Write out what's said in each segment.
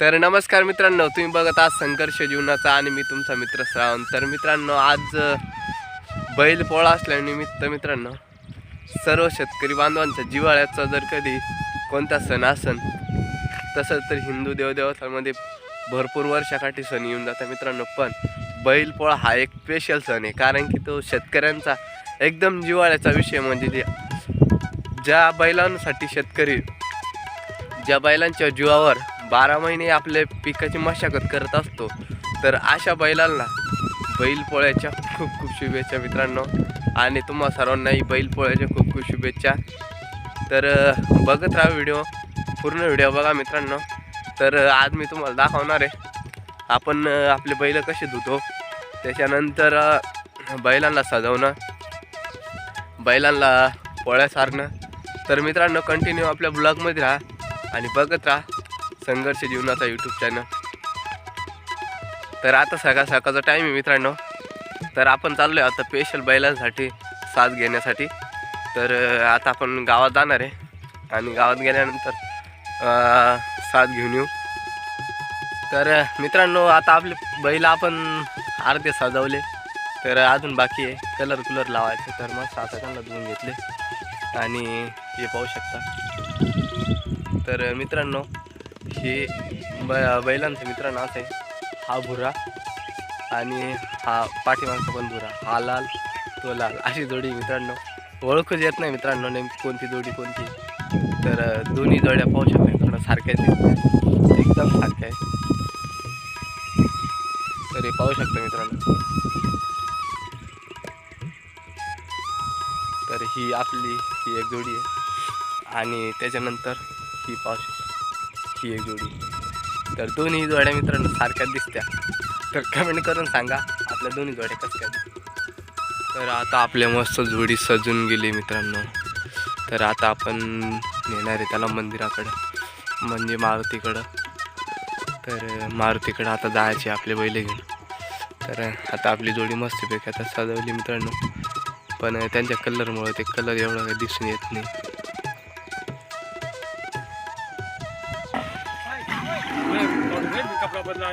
तर नमस्कार मित्रांनो तुम्ही बघत आहात संघर्ष जीवनाचा आणि मी तुमचा मित्र श्रावण. तर मित्रांनो आज बैलपोळा बैल पोळा असल्यानिमित्त मित्रांनो सर्व शेतकरी बांधवांचा जिव्हाळ्याचा जर कधी कोणता सण असन तसंच तर हिंदू देवदेवतांमध्ये भरपूर वर्षाकाठी सण येऊन जातात मित्रांनो. पण बैल पोळा हा एक स्पेशल सण आहे कारण की तो शेतकऱ्यांचा एकदम जिव्हाळ्याचा विषय म्हणजे जे ज्या बैलांसाठी शेतकरी ज्या बैलांच्या जीवावर बारा महिने आपले पिकाची मशागत करत असतो. तर अशा बैलांना बैलपोळ्याच्या खूप खूप शुभेच्छा मित्रांनो. आणि तुम्हा सर्वांनाही बैलपोळ्याच्या खूप खूप शुभेच्छा. तर बघत राहा व्हिडिओ. पूर्ण व्हिडिओ बघा मित्रांनो. तर आज मी तुम्हाला दाखवणार आहे. आपण आपले बैल कसे धुतो. त्याच्यानंतर बैलांना सजवणं. बैलांना पोळ्या सारणं. तर मित्रांनो कंटिन्यू आपल्या ब्लॉगमध्ये राहा. आणि बघत राहा. संघर्ष जीवनाचा यूट्यूब चॅनल तर आता सकाळ सकाळचा टाईम आहे मित्रांनो. तर आपण चाललो आहे आता स्पेशल बैलांसाठी साथ घेण्यासाठी. तर आता आपण गावात जाणार आहे. आणि गावात गेल्यानंतर साथ घेऊन येऊ. तर मित्रांनो आता आपले बैल आपण अर्धे सजवले. तर अजून बाकी आहे. कलर कुलर लावायचे. तर मग आता धुवून घेतले. आणि हे पाहू शकता. तर मित्रांनो हे ब बैलांचं मित्रांनो असं आहे. हा भुरा आणि हा पाठीमागचा पण भुरा. हा लाल तो लाल. अशी जोडी मित्रांनो. ओळखूच येत नाही मित्रांनो नेमकी कोणती जोडी कोणती. तर दोन्ही जोड्या पाहू शकतो मित्रांनो सारख्याच आहेत एकदम सारख्या आहे. तर हे पाहू शकतो मित्रांनो. तर ही आपली ही एक जोडी आहे. आणि त्याच्यानंतर ही पाहू शकतो. ही एक जोडी. तर दोन्ही जोड्या मित्रांनो सारख्याच दिसत्या. तर कमेंट करून सांगा आपल्या दोन्ही जोड्या कसं काय तर आता आपल्या मस्त जोडी सजून गेली मित्रांनो. तर आता आपण नेणार आहे त्याला मंदिराकडं. म्हणजे मारुतीकडं. तर मारुतीकडं आता जायचे आपले बैल घेऊन. तर आता आपली जोडी मस्तपैकी आता सजवली मित्रांनो. पण त्यांच्या कलरमुळे ते कलर एवढं काही दिसून येत नाही. कपडा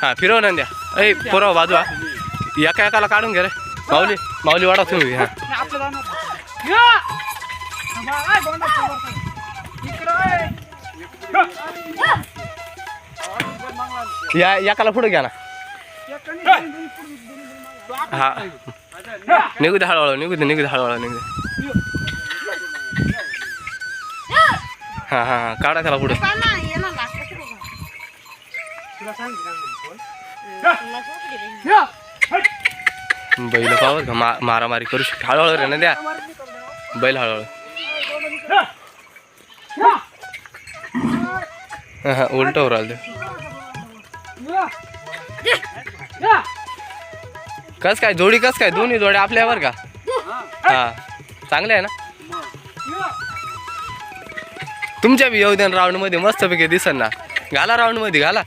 हा फिरव ना द्या ऐ पुरव बाजू हा एका एकाला काढून घ्या रे. माऊली माऊली वाडा तुम्ही हा. या एकाला पुढे घ्या ना. हा. निघू दे हळूहळू निघू दे निघू दे हळूहळू निघू दे. हा हा हा. काढा त्याला पुढे. बैल पावर का मा मारामारी करू शकते. हळूहळू रे ना द्या बैल हळूहळू. हा, हा उलट राहिलं. कस काय जोडी कस काय? दोन्ही जोड्या आपल्यावर का? हा चांगले आहे ना? तुमच्या बी येऊ द्या राऊंडमध्ये मस्त पैकी दिसन ना. घाला राऊंडमध्ये घाला.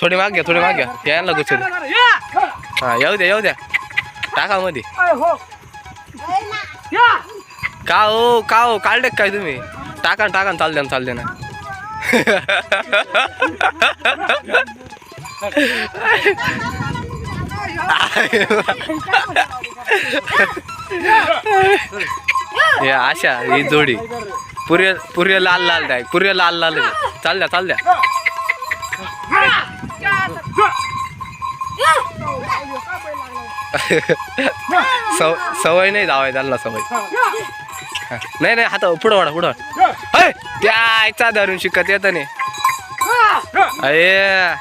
थोडी माग घ्या थोडी माग घ्या. यायला गुच्छ हा येऊ द्या येऊ द्या. टाका मध्ये का हो का हो काढले का काय तुम्ही? टाका ना, टाका ना, चाल द्या ना, चाल द्या ना. या अशा ही जोडी. पुरे पुरे लाल लाल द्या पुरे लाल लाल चाल द्या चाल द्या. सव सवय नाही जावाय त्यांना सवय. नाही नाही हात पुढं वाढा पुढं वाढा. अय, त्या आईचा धरून शिकत येत नाही. अये.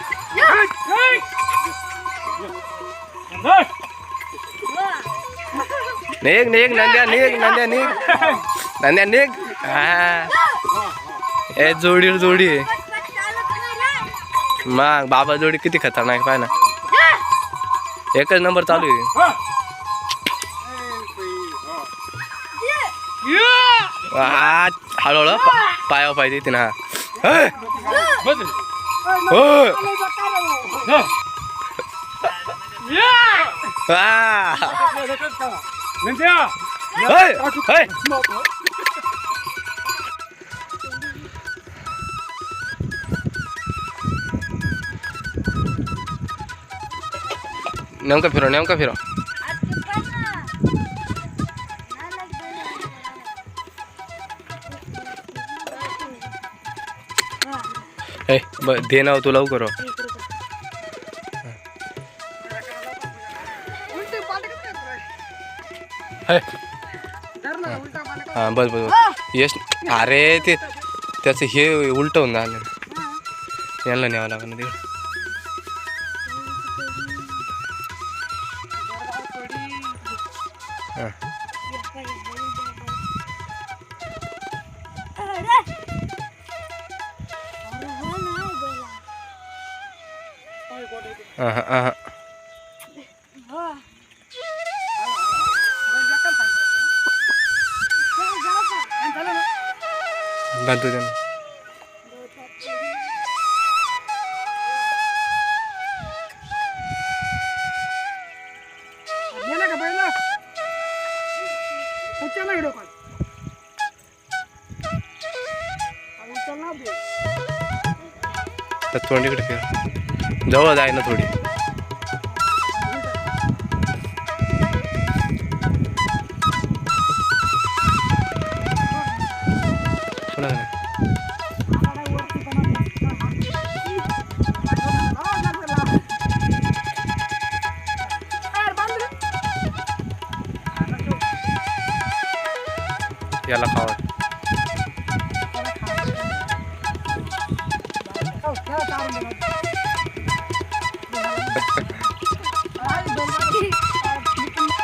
निघ निघ नंद्या निघ नंद्या निघ. नंद्या निघ. हा. ए जोडी जोडी. मग बाबा जोडी किती खतरनाक पाय ना. एकच नंबर चालू आहे. हळूहळू पाय देते ना. हा. हो. नेमका फिरो नेमका फिरो ए ब दे नाव हो तू लवकर हो. हे. हा बस बस बस यश अरे ते त्याचं हे उलट होऊन झालं यांना न्यावं लागलं ते तिकडे हां हां हां हां तोंडीकडे फिर. जवळ जाय ना थोडी. याला खावा 不要打理，你们。